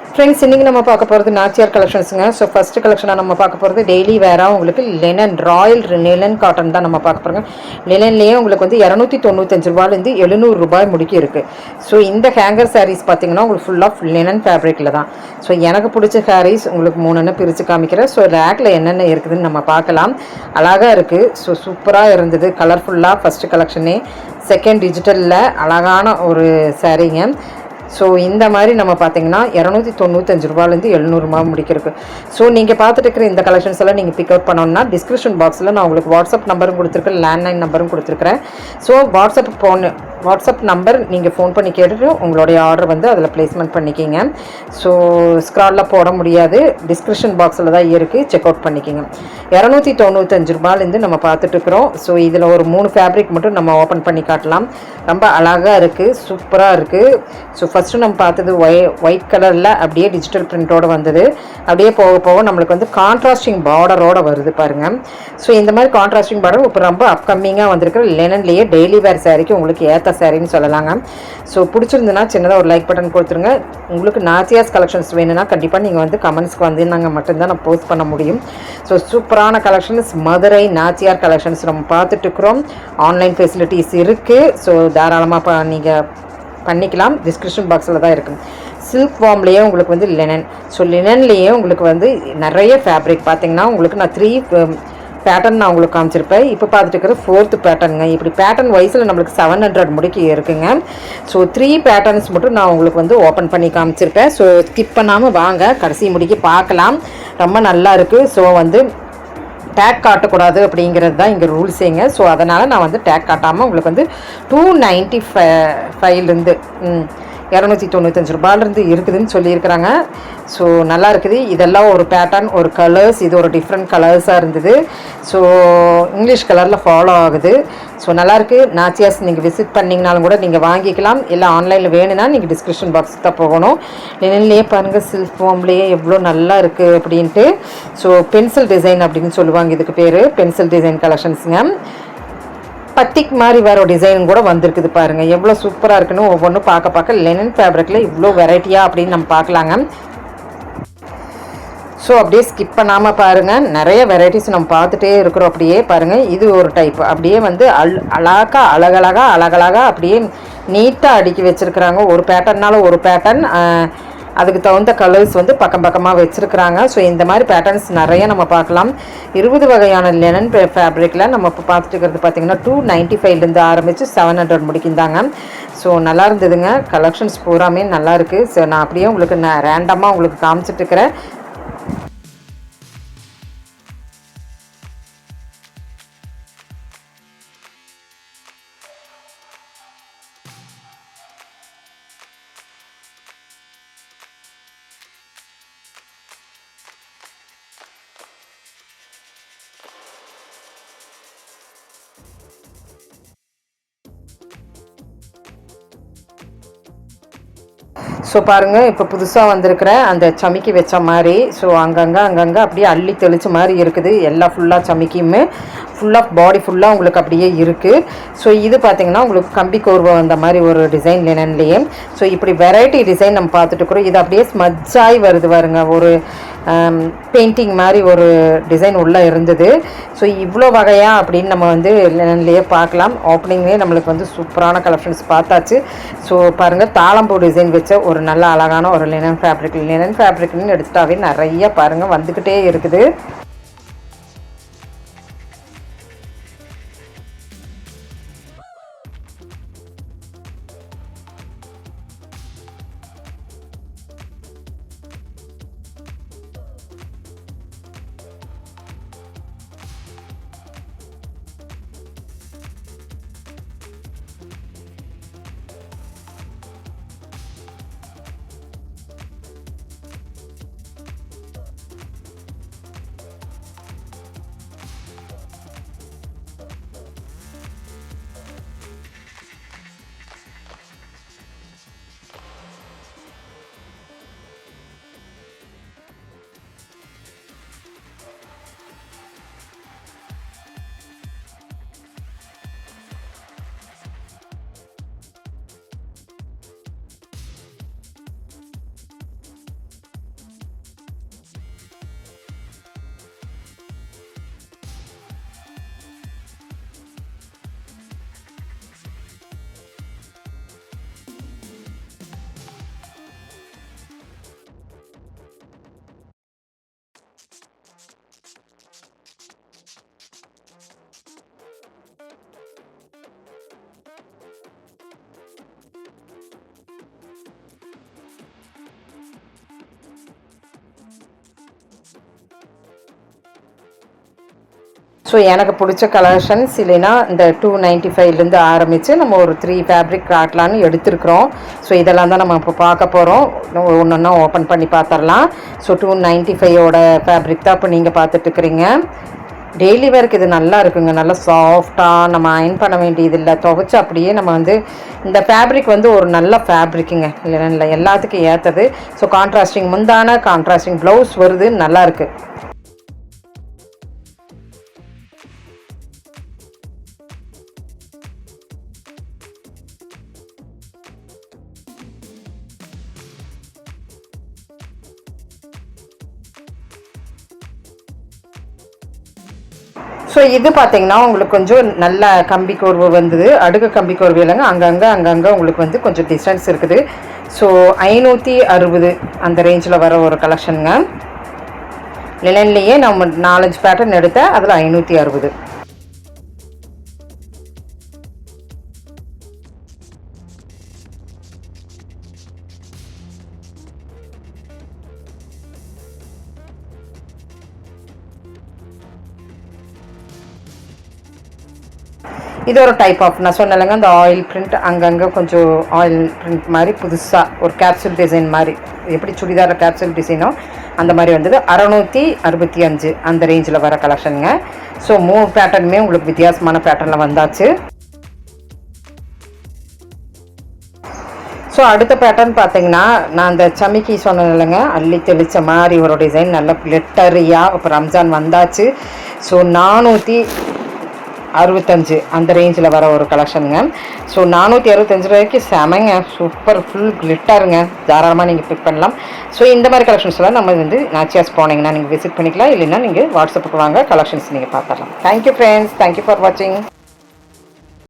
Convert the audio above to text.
Friends இன்றைக்கி நம்ம பார்க்க போகிறது நாச்சியார் கலெக்ஷன்ஸுங்க ஸோ ஃபஸ்ட்டு கலெக்ஷனாக நம்ம பார்க்க போகிறது டெய்லி வேராக உங்களுக்கு லெனன் ராயல் லெனன் காட்டன் தான் நம்ம பார்க்க போகிறோங்க லெனன்லேயே உங்களுக்கு வந்து இரநூத்தி தொண்ணூத்தஞ்சு ரூபாயிலேருந்து எழுநூறு ரூபாய் முடிக்கி இருக்குது ஸோ இந்த ஹேங்கர் சாரீஸ் பார்த்தீங்கன்னா உங்களுக்கு ஃபுல்லாக லெனன் ஃபேப்ரிக்கில் தான். ஸோ எனக்கு பிடிச்ச சாரீஸ் உங்களுக்கு மூணுன்னு பிரித்து காமிக்கிறேன். ஸோ ரேக்கில் என்னென்ன இருக்குதுன்னு நம்ம பார்க்கலாம். அழகாக இருக்குது ஸோ சூப்பராக இருந்தது. கலர்ஃபுல்லாக ஃபஸ்ட்டு கலெக்ஷனே செகண்ட் டிஜிட்டலில் அழகான ஒரு சாரீங்க ஸோ இந்த மாதிரி நம்ம பார்த்தீங்கன்னா இரநூத்தி தொண்ணூத்தஞ்சு ரூபாலேருந்து எழுநூறுபா முடிக்கிறதுக்கு. ஸோ நீங்கள் பார்த்துட்டு இருக்கிற இந்த கலெக்ஷன்ஸ் எல்லாம் நீங்கள் பிக் அவுட் டிஸ்கிரிப்ஷன் பாக்ஸில் நான் உங்களுக்கு வாட்ஸ்அப் நம்பரும் கொடுத்துருக்கேன் லேண்ட்லைன் நம்பரும் கொடுத்துருக்குறேன். So WhatsApp phone WhatsApp number நீங்கள் ஃபோன் பண்ணி கேட்டுட்டு உங்களுடைய ஆர்டர் வந்து அதில் ப்ளேஸ்மெண்ட் பண்ணிக்கிங்க. ஸோ ஸ்க்ராலில் போட முடியாது. டிஸ்கிரிப்ஷன் பாக்ஸில் தான் இருக்குது செக் அவுட் பண்ணிக்கிங்க. இரநூத்தி தொண்ணூத்தஞ்சு ரூபாயிலேருந்து நம்ம பார்த்துட்ருக்குறோம் ஸோ இதில் ஒரு மூணு ஃபேப்ரிக் மட்டும் நம்ம ஓப்பன் பண்ணி காட்டலாம். ரொம்ப அழகாக இருக்குது சூப்பராக இருக்குது ஸோ ஃபஸ்ட்டு நம்ம பார்த்தது ஒய் ஒயிட் கலரில் அப்படியே டிஜிட்டல் பிரிண்ட்டோடு வந்தது. அப்படியே போக போக நம்மளுக்கு வந்து கான்ட்ராஸ்டிங் பார்டரோட வருது பாருங்கள் ஸோ இந்த மாதிரி கான்ட்ராஸ்டிங் பார்டர் இப்போ ரொம்ப அப்கமிங்காக வந்திருக்கிற லெனன்லேயே டெய்லி வேர் சாரிக்கு உங்களுக்கு ஏற்ற சாரின்னு சொல்லலாங்க. ஸோ பிடிச்சிருந்துன்னா சின்னதாக ஒரு லைக் பட்டன் கொடுத்துருங்க. உங்களுக்கு நாச்சியாஸ் கலெக்ஷன்ஸ் வேணும்னா கண்டிப்பாக நீங்கள் வந்து கமெண்ட்ஸ்க்கு வந்து நாங்கள் மட்டும்தான் நான் போஸ்ட் பண்ண முடியும். ஸோ சூப்பரான கலெக்ஷன்ஸ் மதுரை நாச்சியார் கலெக்ஷன்ஸ் நம்ம பார்த்துட்டு இருக்கிறோம். ஆன்லைன் ஃபெசிலிட்டிஸ் இருக்குது ஸோ தாராளமாக நீங்கள் பண்ணிக்கலாம். டிஸ்கிரிப்ஷன் பாக்ஸில் தான் இருக்குது சில்க் ஃபார்ம்லேயே உங்களுக்கு வந்து லெனன் ஸோ லினன்லேயே உங்களுக்கு வந்து நிறைய ஃபேப்ரிக் பார்த்தீங்கன்னா உங்களுக்கு நான் த்ரீ பேட்டர்ன் நான் உங்களுக்கு காமிச்சிருப்பேன். இப்போ பார்த்துட்டு இருக்கிற ஃபோர்த்து பேட்டர்னுங்க இப்படி பேட்டர்ன் வைஸில் நம்மளுக்கு செவன் ஹண்ட்ரட் முடிக்கு இருக்குங்க. ஸோ த்ரீ பேட்டர்ன்ஸ் மட்டும் நான் உங்களுக்கு வந்து ஓப்பன் பண்ணி காமிச்சிருப்பேன். ஸோ ஸ்கிப் பண்ணாமல் வாங்க. கடைசி முடிக்கு பார்க்கலாம். ரொம்ப நல்லா இருக்குது ஸோ வந்து டேக் காட்டக்கூடாது அப்படிங்கிறது தான் இங்கே ரூல்ஸேங்க ஸோ அதனால் நான் வந்து டேக் காட்டாமல் உங்களுக்கு வந்து டூ நைன்ட்டி ஃபை ஃபைவ்லேருந்து இரநூத்தி தொண்ணூத்தஞ்சு ரூபாயிலிருந்து இருக்குதுன்னு சொல்லியிருக்கிறாங்க. ஸோ நல்லா இருக்குது. இதெல்லாம் ஒரு பேட்டர்ன் ஒரு கலர்ஸ் இது ஒரு டிஃப்ரெண்ட் கலர்ஸாக இருந்தது. ஸோ இங்கிலீஷ் கலரில் ஃபாலோ ஆகுது. ஸோ நல்லாயிருக்கு நாச்சியாஸ் நீங்கள் விசிட் பண்ணிங்கனாலும் கூட நீங்கள் வாங்கிக்கலாம். இல்லை ஆன்லைனில் வேணும்னா நீங்கள் டிஸ்கிரிப்ஷன் பாக்ஸ் தான் போகணும். லினன்லேயே பாருங்கள் சில்க் ஃபோம்லேயே எவ்வளோ நல்லா இருக்குது அப்படின்ட்டு. ஸோ பென்சில் டிசைன் அப்படின்னு சொல்லுவாங்க இதுக்கு பேர். பென்சில் டிசைன் கலெக்ஷன்ஸுங்க பத்திக் மாதிரி வர டிசைன் கூட வந்திருக்குது பாருங்கள் எவ்வளோ சூப்பராக இருக்குன்னு ஒவ்வொன்றும் பார்க்க பார்க்க லெனன் ஃபேப்ரிக்கில் இவ்வளோ வெரைட்டியாக அப்படின்னு நம்ம பார்க்கலாங்க. ஸோ அப்படியே ஸ்கிப் பண்ணாமல் பாருங்கள் நிறைய வெரைட்டிஸ் நம்ம பார்த்துட்டே இருக்கிறோம் அப்படியே பாருங்கள் இது ஒரு டைப் அப்படியே வந்து அல் அழகாக அழகழகா அழகழகாக அப்படியே நீட்டாக அடுக்கி வச்சுருக்குறாங்க. ஒரு பேட்டர்னால ஒரு பேட்டர்ன் அதுக்கு தகுந்த கலர்ஸ் வந்து பக்கம் பக்கமாக வச்சுருக்குறாங்க. ஸோ இந்த மாதிரி பேட்டர்ன்ஸ் நிறைய நம்ம பார்க்கலாம். இருபது வகையான லெனன் ஃபேப்ரிக்கில் நம்ம இப்போ பார்த்துட்டு இருக்கிறது பார்த்தீங்கன்னா டூ நைன்ட்டி ஃபைவ்லேருந்து ஆரம்பித்து செவன் ஹண்ட்ரட் முடிக்கிந்தாங்க. ஸோ நல்லா இருந்ததுங்க. கலெக்ஷன்ஸ் பூராமே நல்லா இருக்குது ஸோ நான் அப்படியே உங்களுக்கு நான் ரேண்டமாக உங்களுக்கு காமிச்சிட்டு ஸோ பாருங்கள் இப்போ புதுசாக வந்திருக்கிற அந்த சமிக்கி வச்ச மாதிரி ஸோ அங்கங்கே அங்கங்கே அப்படியே அள்ளி தெளிச்ச மாதிரி இருக்குது. எல்லா ஃபுல்லாக சமிக்கியுமே ஃபுல்லாக பாடி ஃபுல்லாக உங்களுக்கு அப்படியே இருக்குது ஸோ இது பார்த்திங்கன்னா உங்களுக்கு கம்பி கோர்வை வந்த மாதிரி ஒரு டிசைன் லினன்லேயே ஸோ இப்படி வெரைட்டி டிசைன் நம்ம பார்த்துட்டு இருக்கிறோம். இது அப்படியே ஸ்மஜ்ஜாகி வருது பாருங்க. ஒரு பெயிண்டிங் மாதிரி ஒரு டிசைன் உள்ளே இருந்தது. ஸோ இவ்வளோ வகையாக அப்படின்னு நம்ம வந்து லெனன்லேயே பார்க்கலாம். ஓப்பனிங்லேயே நம்மளுக்கு வந்து சூப்பரான கலெக்ஷன்ஸ் பார்த்தாச்சு. ஸோ பாருங்கள் தாளம்பூ டிசைன் வச்ச ஒரு நல்ல அழகான ஒரு லினன் ஃபேப்ரிக் லினன் ஃபேப்ரிக்னு எடுத்துட்டாவே நிறைய பாருங்கள் வந்துக்கிட்டே இருக்குது. ஸோ எனக்கு பிடிச்ச கலெக்ஷன்ஸ் இல்லைன்னா இந்த டூ நைன்ட்டி ஃபைவ்லேருந்து ஆரம்பித்து நம்ம ஒரு த்ரீ ஃபேப்ரிக் காட்டலான்னு எடுத்துருக்குறோம். ஸோ இதெல்லாம் தான் நம்ம இப்போ பார்க்க போகிறோம் ஒன்று ஒன்றா ஓப்பன் பண்ணி பார்த்துடலாம். ஸோ டூ நைன்ட்டி ஃபைவோட ஃபேப்ரிக் தான் இப்போ நீங்கள் பார்த்துட்ருக்குறீங்க டெய்லி வேர்க்கு இது நல்லா இருக்குங்க. நல்லா சாஃப்டாக நம்ம அயன் பண்ண வேண்டியது இல்லை. துவைச்சு அப்படியே நம்ம வந்து இந்த ஃபேப்ரிக் வந்து ஒரு நல்ல ஃபேப்ரிக்குங்க இல்லை இல்லை எல்லாத்துக்கும் ஏற்றது. ஸோ கான்ட்ராஸ்டிங் முந்தான கான்ட்ராஸ்டிங் ப்ளவுஸ் வருது. நல்லாயிருக்கு ஸோ இது பார்த்தீங்கன்னா உங்களுக்கு கொஞ்சம் நல்ல கம்பி கோர்வை வந்தது. அடுக்கு கம்பி கோர்வை இல்லைங்க. அங்கங்கே அங்கங்கே உங்களுக்கு வந்து கொஞ்சம் டிஸ்டன்ஸ் இருக்குது. ஸோ ஐநூற்றி அறுபது அந்த ரேஞ்சில் வர ஒரு கலெக்ஷனுங்க லினன்லேயே நம்ம நாலஞ்சு பேட்டர்ன் எடுத்தேன் அதில் ஐநூற்றி அறுபது. இது ஒரு டைப் ஆஃப் நான் சொன்னலைங்க அந்த ஆயில் பிரிண்ட் அங்கங்கே கொஞ்சம் ஆயில் பிரிண்ட் மாதிரி புதுசாக ஒரு கேப்சூல் டிசைன் மாதிரி. எப்படி சுடிதார கேப்சூல் டிசைனோ அந்த மாதிரி வந்தது. அறநூற்றி அறுபத்தி அஞ்சு அந்த ரேஞ்சில் வர கலெக்ஷனுங்க ஸோ மூணு பேட்டர்னுமே உங்களுக்கு வித்தியாசமான பேட்டர்னில் வந்தாச்சு. ஸோ அடுத்த பேட்டர்ன் பார்த்தீங்கன்னா நான் அந்த சமிக்கி சொன்னேன் இல்லைங்க அள்ளி தெளித்த மாதிரி ஒரு டிசைன் நல்ல லெட்டரியாக இப்போ ரம்ஜான் வந்தாச்சு. ஸோ நானூற்றி அறுபத்தஞ்சு அந்த ரேஞ்சில் வர ஒரு கலெக்ஷனுங்க ஸோ நானூற்றி அறுபத்தஞ்சு ரூபாய்க்கு செமங்க. சூப்பர் ஃபுல் கிளிட்டருங்க தாராளமாக நீங்கள் பிக் பண்ணலாம். ஸோ இந்த மாதிரி கலெக்ஷன்ஸ்லாம் நம்ம வந்து நாச்சியாஸ் போனீங்கன்னா நீங்கள் விசிட் பண்ணிக்கலாம். இல்லைன்னா நீங்கள் வாட்ஸ்அப்புக்கு வாங்க. கலெக்ஷன்ஸ் நீங்கள் பார்த்துடலாம். தேங்க்யூ ஃப்ரெண்ட்ஸ் தேங்க்யூ ஃபார் வாட்சிங்